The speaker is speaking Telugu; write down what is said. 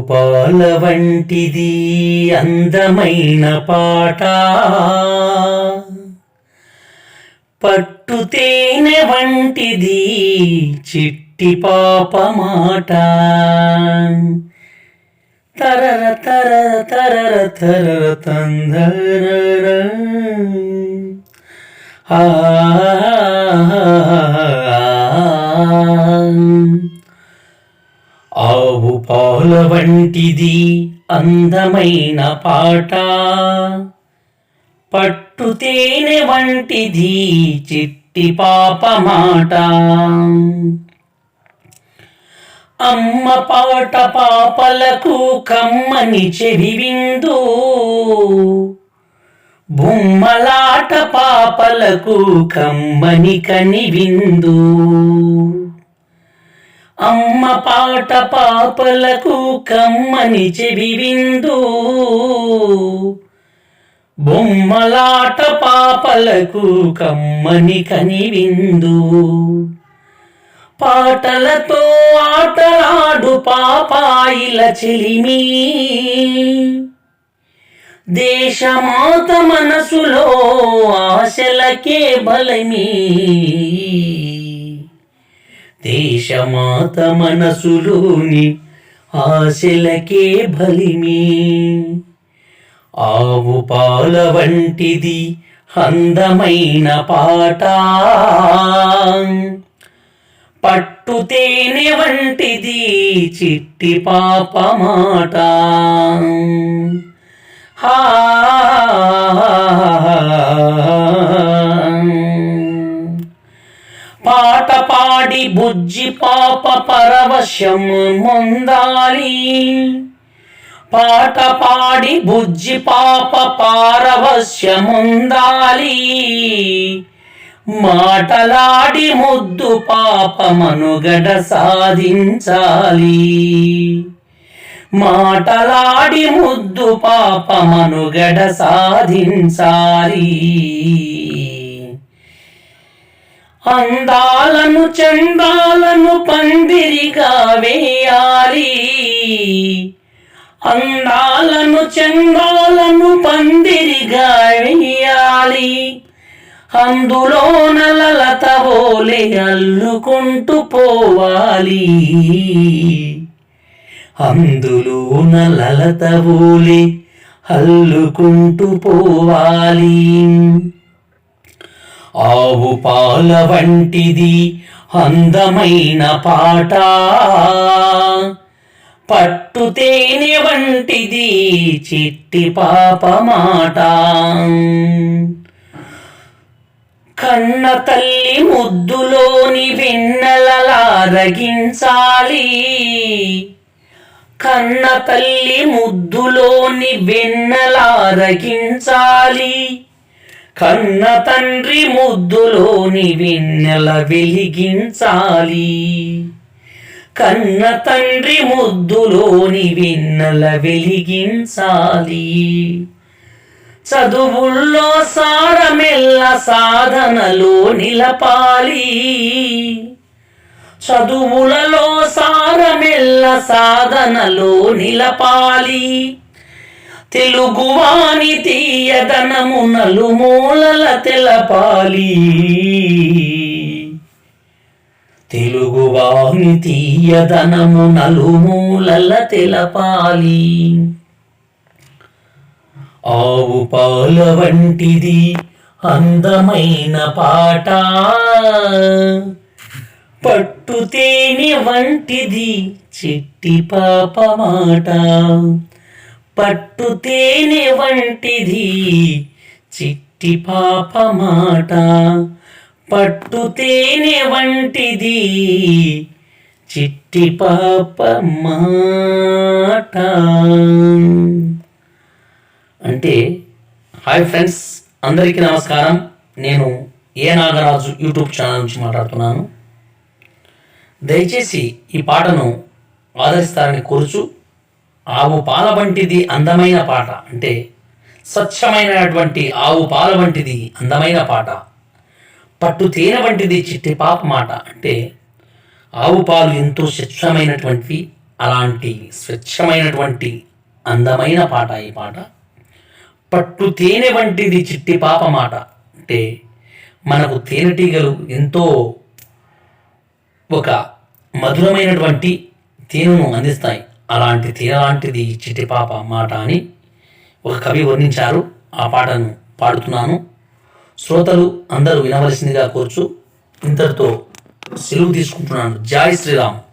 పాల వంటిది అందమైన పాట. పట్టు తేనె వంటిది చిట్టి పాప మాట. తరర తరర తరర తరర తందర ఆ. ఆవు పాల వంటిది అందమైన పాట. పట్టు తేనె వంటిది చిట్టి పాప మాట. అమ్మ పాట పాపలకు కమ్మని చెవి విందు. బొమ్మలాట పాపలకు కమ్మని కని విందు. అమ్మ పాట పాపలకు కమ్మని చెవి విందు. బొమ్మలాట పాపలకు కమ్మని కని విందు. పాటలతో ఆటలాడు పాపాయిల చెలిమి. దేశమాత మనసులో ఆశలకే బలమీ. దేశమాత మనసులోని ఆశలకే బలిమి. ఆవు పాల వంటిది అందమైన పాట. పట్టు తేనె వంటిది చిట్టి పాప మాట. హా పాడి బుజ్జి పాప పరవశం మొందాలి. పాట పాడి బుజ్జి పాప పారవశ్యముందాలి మాటలాడి ముద్దు పాప మనుగడ సాధించాలి. మాటలాడి ముద్దు పాప మనుగడ సాధించాలి. అందాలను చందాలను పందిరిగా వేయాలి. అందాలను చందాలను పందిరిగా వేయాలి. అందులో నలలత ఓలే అల్లుకుంటూ పోవాలి. అందులో నలలత ఓలే అల్లుకుంటూ పోవాలి. ఆవు పాల వంటిది అందమైన పాట. పట్టు తేనె వంటిది చిట్టి పాప మాట. కన్న తల్లి ముద్దులోని వెన్నెలలారగించాలి. కన్న తల్లి ముద్దులోని వెన్నెలారగించాలి కన్న తండ్రి ముద్దులోని వెన్నెల వెలిగించాలి. కన్న తండ్రి ముద్దులోని వెన్నెల వెలిగించాలి. చదువుల్లో సారమెల్ల సాధనలో నిలపాలి. చదువులలో సారమెల్ల సాధనలో నిలపాలి. తెలుగువాణి తీయదనము నలుమూలల తెలపాలి. తెలుగువాణి తీయదనము నలుమూలల తెలపాలి. ఆవు పాల వంటిది అందమైన పాట. పట్టు తేని వంటిది చిట్టి పాప మాట. పట్టు తేనె వంటిది చిట్టి పాప మాట. పట్టు తేనె వంటిది చిట్టి పాప మాట. అంటే హాయ్ ఫ్రెండ్స్ అందరికీ నమస్కారం. నేను ఏ నాగరాజు యూట్యూబ్ ఛానల్ నుంచి మాట్లాడుతున్నాను. దయచేసి ఈ పాటను ఆదరిస్తారని కోరుచు ఆవు పాల వంటిది అందమైన పాట. అంటే స్వచ్ఛమైనటువంటి ఆవు పాల వంటిది అందమైన పాట. పట్టు తేనె వంటిది చిట్టి పాప మాట. అంటే ఆవు పాలు ఎంతో స్వచ్ఛమైనటువంటి అలాంటి స్వచ్ఛమైనటువంటి అందమైన పాట ఈ పాట. పట్టు తేనె వంటిది చిట్టి పాప మాట. అంటే మనకు తేనెటీగలు ఎంతో ఒక మధురమైనటువంటి తేనెను అందిస్తాయి. అలాంటి తీరలాంటిది లాంటిది చిట్టి పాప మాట అని ఒక కవి వర్ణించారు. ఆ పాటను పాడుతున్నాను. శ్రోతలు అందరూ వినవలసిందిగా కోర్చు ఇంతటితో సెలవు తీసుకుంటున్నాను. జై శ్రీరామ్.